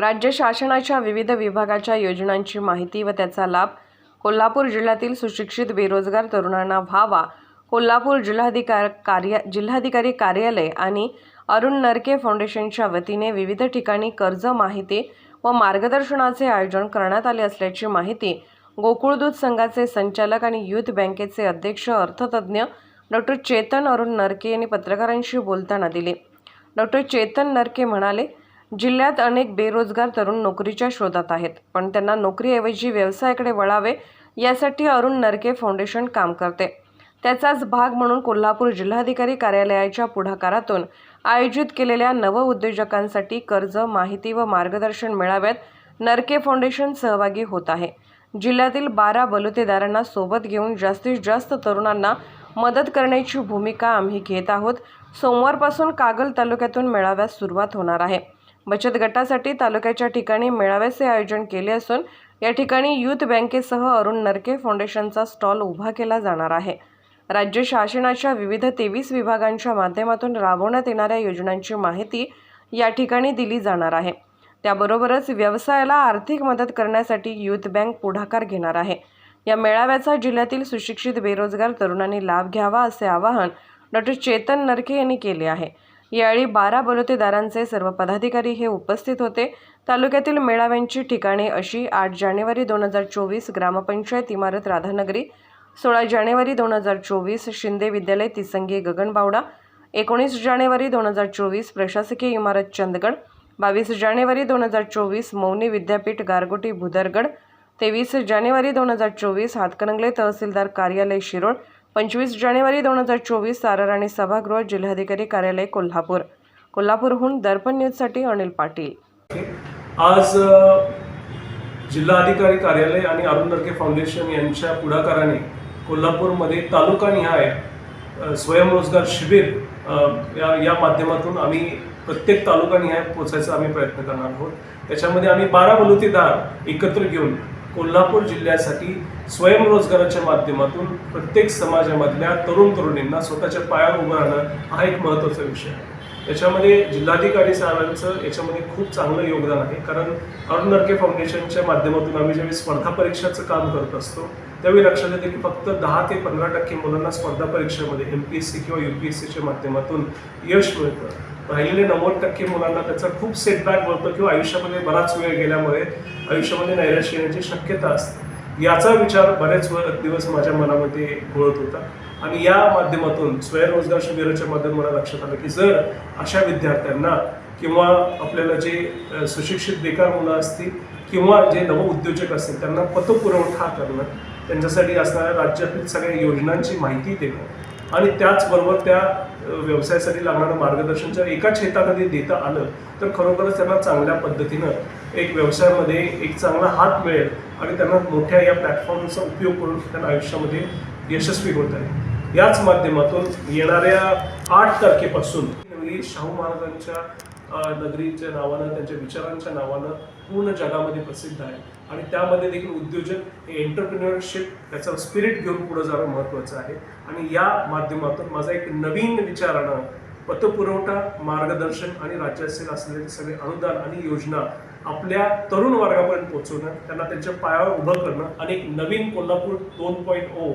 राज्य शासनाच्या विविध विभागाच्या योजनांची माहिती व त्याचा लाभ कोल्हापूर जिल्ह्यातील सुशिक्षित बेरोजगार तरुणांना व्हावा. कोल्हापूर जिल्हाधिकार कार्य जिल्हाधिकारी कार्यालय आणि अरुण नरके फाउंडेशनच्या वतीने विविध ठिकाणी कर्ज माहिती व मार्गदर्शनाचे आयोजन करण्यात आले असल्याची माहिती गोकुळदूत संघाचे संचालक आणि युथ बँकेचे अध्यक्ष अर्थतज्ज्ञ डॉक्टर चेतन अरुण नरके यांनी पत्रकारांशी बोलताना दिले. डॉक्टर चेतन नरके म्हणाले जिल्ह्यात अनेक बेरोजगार तरुण नोकरीच्या शोधात आहेत. पण त्यांना नोकरीऐवजी व्यवसायाकडे वळावे यासाठी अरुण नरके फाउंडेशन काम करते. त्याचाच भाग म्हणून कोल्हापूर जिल्हाधिकारी कार्यालयाच्या पुढाकारातून आयोजित केलेल्या नवउद्योजकांसाठी कर्ज माहिती व मार्गदर्शन मेळाव्यात नरके फाउंडेशन सहभागी होत आहे. जिल्ह्यातील बारा बलुतेदारांना सोबत घेऊन जास्तीत जास्त तरुणांना मदत करण्याची भूमिका आम्ही घेत आहोत. सोमवारपासून कागल तालुक्यातून मेळाव्यास सुरुवात होणार आहे. बचत गटासाठी तालुक्याच्या ठिकाणी मेळाव्याचे आयोजन केले असून या ठिकाणी यूथ बँकेसह अरुण नरके फाउंडेशनचा स्टॉल उभा केला जाणार आहे. राज्य शासनाच्या विविध तेवीस विभागांच्या माध्यमातून राबवण्यात येणाऱ्या योजनांची माहिती या ठिकाणी दिली जाणार आहे. त्याबरोबरच व्यवसायाला आर्थिक मदत करण्यासाठी यूथ बँक पुढाकार घेणार आहे. या मेळाव्याचा जिल्ह्यातील सुशिक्षित बेरोजगार तरुणांनी लाभ घ्यावा असे आवाहन डॉक्टर चेतन नरके यांनी केले आहे. यावेळी बारा बलुतेदारांचे सर्व पदाधिकारी हे उपस्थित होते. तालुक्यातील मेळाव्यांची ठिकाणे अशी आठ जानेवारी दोन हजार चोवीस ग्रामपंचायत इमारत राधानगरी सोळा जानेवारी दोन हजार चोवीस शिंदे विद्यालय तिसंगी गगनबावडा एकोणीस जानेवारी दोन हजार चोवीस प्रशासकीय इमारत चंदगड बावीस जानेवारी दोन हजार चोवीस मौनी विद्यापीठ गारगोटी भुदरगड तेवीस जानेवारी दोन हजार चोवीस हातकणंगले तहसीलदार कार्यालय शिरोळ पंचवीस जानेवारी दोन हजार चोवीस साराराणी सभागृह जिल्हाधिकारी कार्यालय कोल्हापूर. कोल्हापूरहून दर्पण न्यूजसाठी अनिल पाटील. आज जिल्हाधिकारी कार्यालय आणि अरुण नरके फाउंडेशन यांच्या पुढाकाराने कोल्हापूरमध्ये तालुकानिहाय स्वयंरोजगार शिबिर या या माध्यमातून आम्ही प्रत्येक तालुकानिहाय पोचायचा आम्ही प्रयत्न करणार आहोत. त्याच्यामध्ये आम्ही बारा बलुतेदार एकत्र घेऊन कोल्हापूर जिल्ह्यासाठी स्वयंरोजगाराच्या माध्यमातून प्रत्येक समाजामधल्या तरुण तरुणींना स्वतःच्या पायावर उभं राहणं हा एक महत्त्वाचा विषय आहे. याच्यामध्ये जिल्हाधिकारी साहेबांचं याच्यामध्ये खूप चांगलं योगदान आहे. कारण अरुण नरके फाउंडेशनच्या माध्यमातून आम्ही ज्यावेळी स्पर्धा परीक्षाचं काम करत असतो त्यावेळी लक्षात येते की फक्त दहा ते पंधरा टक्के मुलांना स्पर्धा परीक्षेमध्ये एम पी एस सी किंवा यू पी एस सीच्या माध्यमातून यश मिळतं. राहिलेले नव्वद टक्के मुलांना त्याचा खूप सेटबॅक मिळतो किंवा आयुष्यामध्ये बराच वेळ गेल्यामुळे आयुष्यामध्ये नैराश्य येण्याची शक्यता असते. याचा विचार बरेच दिवस माझ्या मनामध्ये घोळत होता. आणि या माध्यमातून स्वयंरोजगार शिबिराच्या माध्यमातून मला लक्षात आलं की जर अशा विद्यार्थ्यांना किंवा आपल्याला जे सुशिक्षित बेकार मुलं असतील किंवा जे नवउद्योजक असतील त्यांना पतपुरवठा करणं त्यांच्यासाठी असणाऱ्या राज्यातील सगळ्या योजनांची माहिती देणं आणि त्याचबरोबर त्या व्यवसायासाठी लागणारं मार्गदर्शन जर एकाच शेतामध्ये देता आलं तर खरोखरच त्यांना चांगल्या पद्धतीनं एक व्यवसायामध्ये एक चांगला हात मिळेल आणि त्यांना मोठ्या या प्लॅटफॉर्मचा उपयोग करून त्यांना आयुष्यामध्ये यशस्वी होत आहे. याच माध्यमातून येणाऱ्या आठ तारखेपासून शाहू महाराजांच्या नगरीच्या नावानं त्यांच्या विचारांच्या नावानं पूर्ण जगामध्ये प्रसिद्ध आहे. आणि त्यामध्ये देखील उद्योजक हे एंटरप्रिन्युअरशिप त्याचं स्पिरिट घेऊन पुढे जाणं महत्त्वाचं आहे. आणि या माध्यमातून माझा एक नवीन विचारानं पतपुरवठा मार्गदर्शन आणि राज्यातील असलेले सगळे अनुदान आणि योजना आपल्या तरुण वर्गापर्यंत पोहोचवणं त्यांना त्यांच्या पायावर उभं करणं आणि एक नवीन कोल्हापूर दोन पॉईंट ओ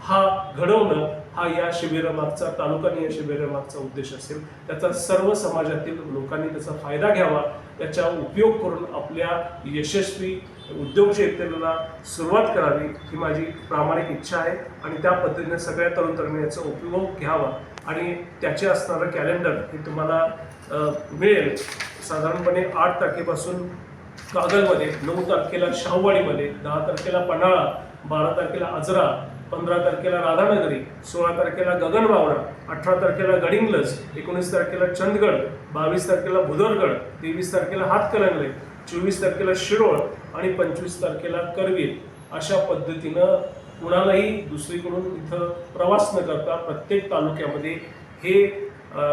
हा घडवणं हा या शिबिरामागचा तालुकानिय शिबिरामागचा उद्देश असेल. त्याचा सर्व समाजातील लोकांनी त्याचा फायदा घ्यावा. त्याचा उपयोग करून आपल्या यशस्वी उद्योगक्षेत्राला सुरुवात करावी ही माझी प्रामाणिक इच्छा आहे. आणि त्या पद्धतीने सगळ्या तरुण तरुणी याचा उपयोग घ्यावा. आणि त्याचे असणारं कॅलेंडर हे तुम्हाला मिळेल. साधारणपणे आठ तारखेपासून कागलमध्ये नऊ तारखेला शाहूवाडीमध्ये दहा तारखेला पन्हाळा बारा तारखेला आजरा पंधरा तारखेला राधानगरी सोळा तारखेला गगनबावडा अठरा तारखेला गडिंग्लज एकोणीस तारखेला चंदगड बावीस तारखेला भुदरगड तेवीस तारखेला हातकलंगले चोवीस तारखेला शिरोळ आणि पंचवीस तारखेला करवीर. अशा पद्धतीनं कुणालाही दुसरीकडून इथं प्रवास न करता प्रत्येक तालुक्यामध्ये हे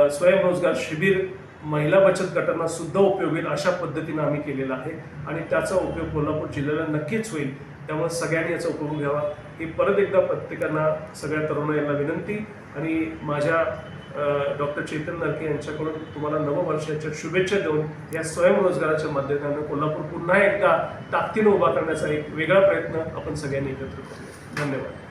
स्वयंरोजगार शिबिर महिला बचत गटांना सुद्धा उपयोग होईल अशा पद्धतीनं आम्ही केलेला आहे आणि त्याचा उपयोग कोल्हापूर जिल्ह्याला नक्कीच होईल. त्यामुळे सगळ्यांनी याचा उपयोग घ्यावा. ही परत एकदा प्रत्येकांना सगळ्या तरुणांना विनंती आणि माझ्या डॉक्टर चेतन नरके यांच्याकडून तुम्हाला नववर्षाच्या शुभेच्छा देऊन या स्वयंरोजगाराच्या माध्यमातून कोल्हापूर पुन्हा एकदा ताकदीनं उभा करण्याचा एक वेगळा प्रयत्न आपण सगळ्यांनी एकत्र करूया. धन्यवाद.